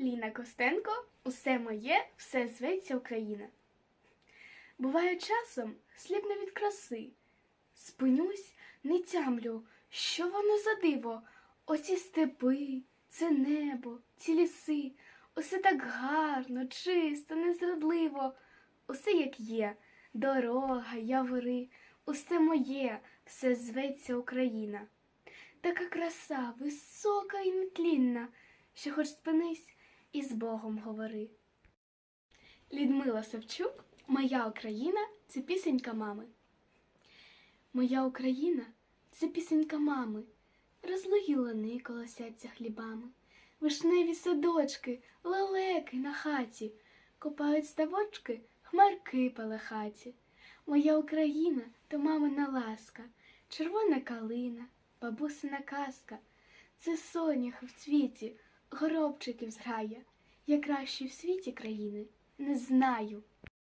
Ліна Костенко, усе моє, все зветься Україна. Буває часом сліпне від краси. Спинюсь, не тямлю, що воно за диво. Оці степи, це небо, ці ліси, усе так гарно, чисто, незрадливо, усе як є, дорога, явори, усе моє, все зветься Україна. Така краса, висока і нетлінна, що хоч спинись і з Богом говори. Людмила Савчук, Моя Україна це пісенька мами. Моя Україна це пісенька мами. Розлогі лани колосяться хлібами, вишневі садочки, лелеки на хаті, копають ставочки, хмарки палахаті. Моя Україна то мамина ласка, червона калина, бабусина казка. Це соняхи в цвіті, горобчиків зграє. Я кращої в світі країни не знаю.